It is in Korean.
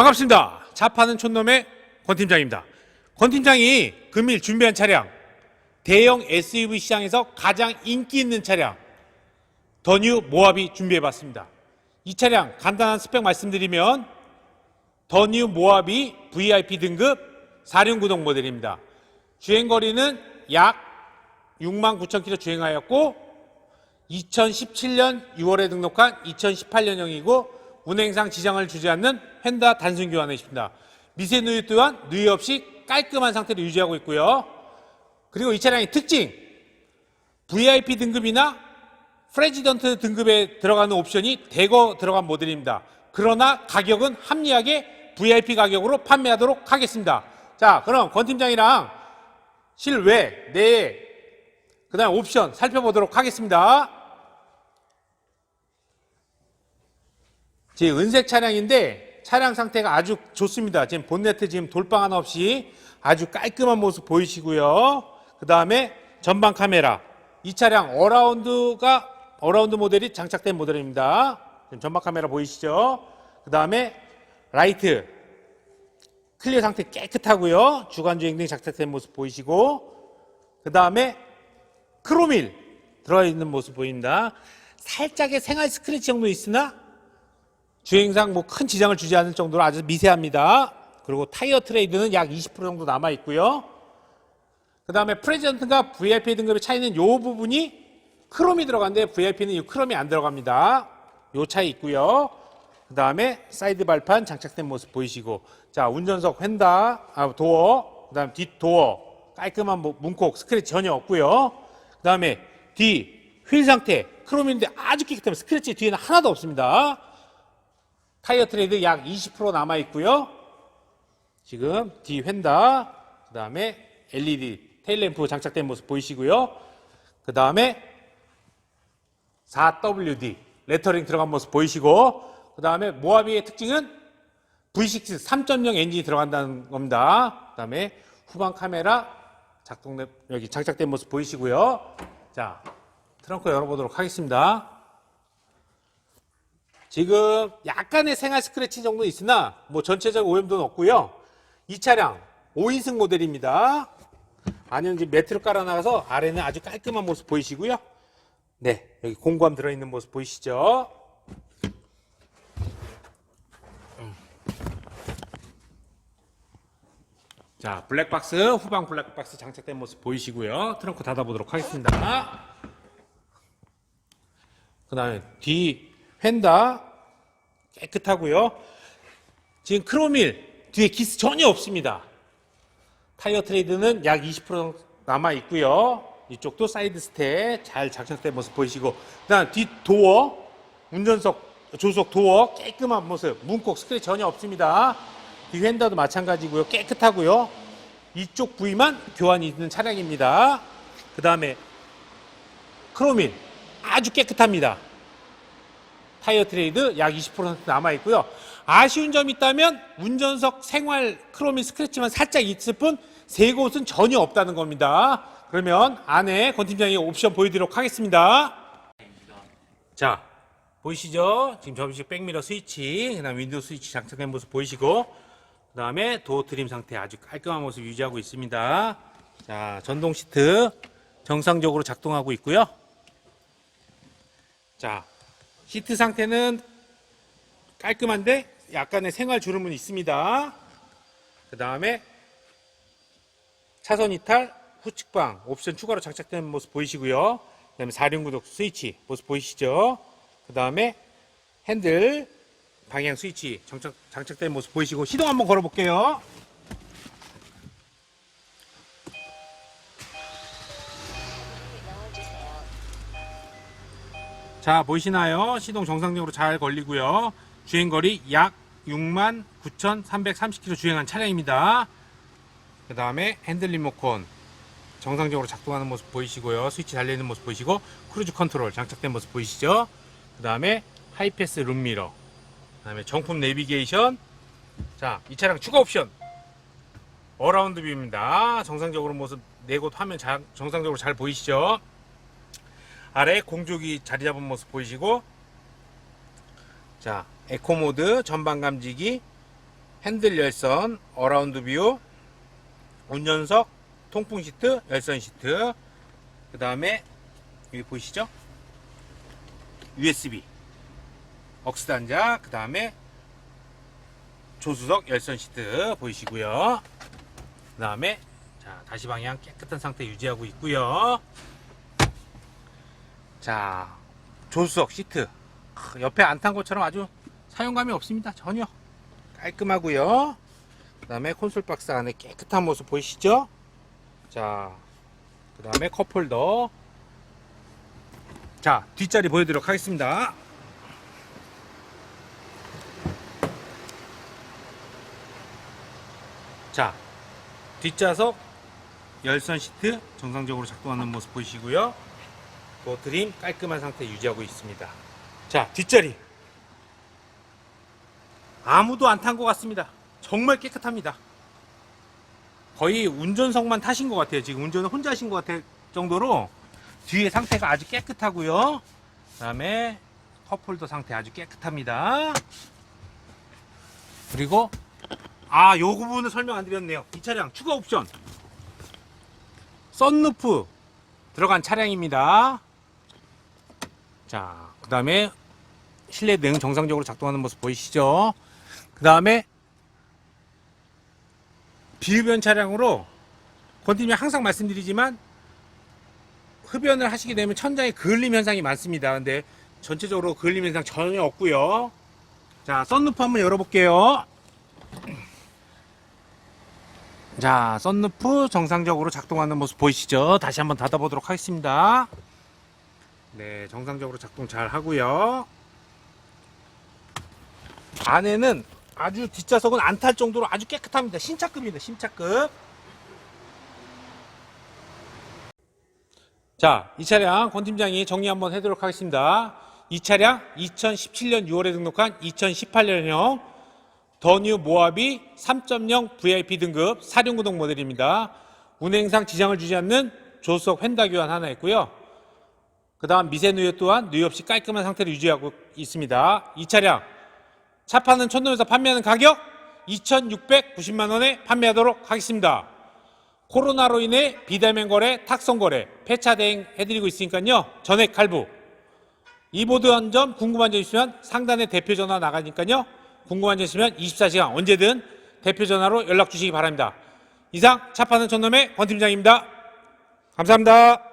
반갑습니다. 차파는 촌놈의 권 팀장입니다. 권 팀장이 금일 준비한 차량 대형 SUV 시장에서 가장 인기 있는 차량 더뉴 모하비 준비해봤습니다. 이 차량 간단한 스펙 말씀드리면 더뉴 모하비 VIP 등급 4륜구동 모델입니다. 주행거리는 약 6만 9천 킬로 주행하였고 2017년 6월에 등록한 2018년형이고 운행상 지장을 주지 않는 휀다 단순 교환이십니다. 미세 누유 또한 누유 없이 깔끔한 상태로 유지하고 있고요. 그리고 이 차량의 특징 VIP 등급이나 프레지던트 등급에 들어가는 옵션이 대거 들어간 모델입니다. 그러나 가격은 합리하게 VIP 가격으로 판매하도록 하겠습니다. 자, 그럼 권 팀장이랑 실외, 내에, 그 다음 옵션 살펴보도록 하겠습니다. 제 은색 차량인데 차량 상태가 아주 좋습니다. 지금 본네트 지금 돌방 하나 없이 아주 깔끔한 모습 보이시고요. 그 다음에 전방 카메라. 이 차량 어라운드가 어라운드 모델이 장착된 모델입니다. 지금 전방 카메라 보이시죠? 그 다음에 라이트 클리어 상태 깨끗하고요. 주간 주행 등 장착된 모습 보이시고 그 다음에 크로밀 들어가 있는 모습 보입니다. 살짝의 생활 스크래치 정도 있으나 주행상 뭐 큰 지장을 주지 않을 정도로 아주 미세합니다. 그리고 타이어 트레이드는 약 20% 정도 남아 있고요. 그 다음에 프레젠트가 VIP 등급의 차이는 요 부분이 크롬이 들어간데 VIP는 이 크롬이 안 들어갑니다. 요 차이 있고요. 그 다음에 사이드 발판 장착된 모습 보이시고 자 운전석 휀다 아, 도어 그 다음 뒷 도어 깔끔한 뭐 문콕 스크래치 전혀 없고요. 그 다음에 뒤 휠 상태 크롬인데 아주 깨끗합니다. 스크래치 뒤에는 하나도 없습니다. 타이어 트레이드 약 20% 남아 있고요. 지금 뒤 휀다, 그 다음에 LED 테일램프 장착된 모습 보이시고요. 그 다음에 4WD 레터링 들어간 모습 보이시고, 그 다음에 모하비의 특징은 V6 3.0 엔진이 들어간다는 겁니다. 그 다음에 후방 카메라 작동 여기 장착된 모습 보이시고요. 자, 트렁크 열어보도록 하겠습니다. 지금 약간의 생활 스크래치 정도 있으나 뭐 전체적 오염도는 없고요. 이 차량 5인승 모델입니다. 안에는 지금 매트를 깔아놔서 아래는 아주 깔끔한 모습 보이시고요. 네, 여기 공구함 들어있는 모습 보이시죠? 음. 자, 블랙박스, 후방 블랙박스 장착된 모습 보이시고요. 트렁크 닫아보도록 하겠습니다. 그 다음에 뒤 휀다 깨끗하고요. 지금 크로밀 뒤에 기스 전혀 없습니다. 타이어 트레이드는 약 20% 남아 있고요. 이쪽도 사이드 스테 잘 장착된 모습 보이시고 그다음 뒷 도어 운전석 조수석 도어 깨끗한 모습 문콕 스크래치 전혀 없습니다. 뒤 휀다도 마찬가지고요. 깨끗하고요. 이쪽 부위만 교환이 있는 차량입니다. 그 다음에 크로밀 아주 깨끗합니다. 타이어 트레이드 약 20% 남아 있고요. 아쉬운 점이 있다면 운전석 생활 크로미 스크래치만 살짝 있을 뿐 세 곳은 전혀 없다는 겁니다. 그러면 안에 권 팀장이 옵션 보여드리도록 하겠습니다. 자 보이시죠? 지금 접이식 백미러 스위치, 그다음 윈도우 스위치 장착된 모습 보이시고, 그 다음에 도어 트림 상태 아주 깔끔한 모습 유지하고 있습니다. 자 전동 시트 정상적으로 작동하고 있고요. 자 시트 상태는 깔끔한데 약간의 생활 주름은 있습니다. 그 다음에 차선 이탈 후측방 옵션 추가로 장착된 모습 보이시고요. 그 다음에 4륜 구독 스위치 모습 보이시죠? 그 다음에 핸들 방향 스위치 장착, 장착된 모습 보이시고 시동 한번 걸어 볼게요. 자 보이시나요? 시동 정상적으로 잘 걸리고요. 주행거리 약 6만 9,330km 주행한 차량입니다. 그 다음에 핸들 리모컨 정상적으로 작동하는 모습 보이시고요. 스위치 달려있는 모습 보이시고 크루즈 컨트롤 장착된 모습 보이시죠? 그 다음에 하이패스 룸미러 그 다음에 정품 내비게이션 자 이 차량 추가 옵션 어라운드 뷰입니다. 정상적으로 모습 네곳 화면 자- 정상적으로 잘 보이시죠? 아래 공조기 자리 잡은 모습 보이시고 자 에코 모드 전방 감지기 핸들 열선, 어라운드 뷰, 운전석, 통풍 시트, 열선 시트, 그 다음에 여기 보이시죠? USB, 억스 단자, 그 다음에 조수석 열선 시트 보이시고요. 그 다음에 자 다시 방향 깨끗한 상태 유지하고 있고요. 자 조수석 시트 크, 옆에 안 탄 것처럼 아주 사용감이 없습니다. 전혀 깔끔하고요. 그 다음에 콘솔 박스 안에 깨끗한 모습 보이시죠? 자, 그 다음에 컵홀더. 자, 뒷자리 보여드리도록 하겠습니다. 자, 뒷좌석 열선 시트 정상적으로 작동하는 모습 보이시고요. 또 드림 깔끔한 상태 유지하고 있습니다. 자, 뒷자리. 아무도 안 탄 것 같습니다. 정말 깨끗합니다. 거의 운전석만 타신 것 같아요. 지금 운전을 혼자 하신 것 같을 정도로 뒤에 상태가 아주 깨끗하고요. 그 다음에 컵홀더 상태 아주 깨끗합니다. 그리고 아, 요 부분을 설명 안 드렸네요. 이 차량 추가 옵션. 썬루프 들어간 차량입니다. 자, 그 다음에 실내 등 정상적으로 작동하는 모습 보이시죠? 그 다음에 비흡연 차량으로 권팀이 항상 말씀드리지만 흡연을 하시게 되면 천장에 그을림 현상이 많습니다. 근데 전체적으로 그을림 현상 전혀 없고요. 자, 썬루프 한번 열어볼게요. 자, 썬루프 정상적으로 작동하는 모습 보이시죠? 다시 한번 닫아보도록 하겠습니다. 네, 정상적으로 작동 잘 하고요. 안에는 아주 뒷좌석은 안 탈 정도로 아주 깨끗합니다. 신차급입니다. 신차급. 자, 이 차량 권 팀장이 정리 한번 해도록 하겠습니다. 이 차량 2017년 6월에 등록한 2018년형 더뉴 모하비 3.0 VIP 등급 사륜구동 모델입니다. 운행상 지장을 주지 않는 조수석 휀다 교환 하나 있고요. 그 다음 미세 누유 또한 누유 없이 깔끔한 상태를 유지하고 있습니다. 이 차량 차 파는 촌놈에서 판매하는 가격 2,690만 원에 판매하도록 하겠습니다. 코로나로 인해 비대면 거래, 탁송 거래, 폐차 대행 해드리고 있으니까요. 전액 할부. 이 보드 한 점 궁금한 점 있으면 상단에 대표 전화 나가니까요. 궁금한 점 있으면 24시간 언제든 대표 전화로 연락 주시기 바랍니다. 이상 차 파는 촌놈의 권 팀장입니다. 감사합니다.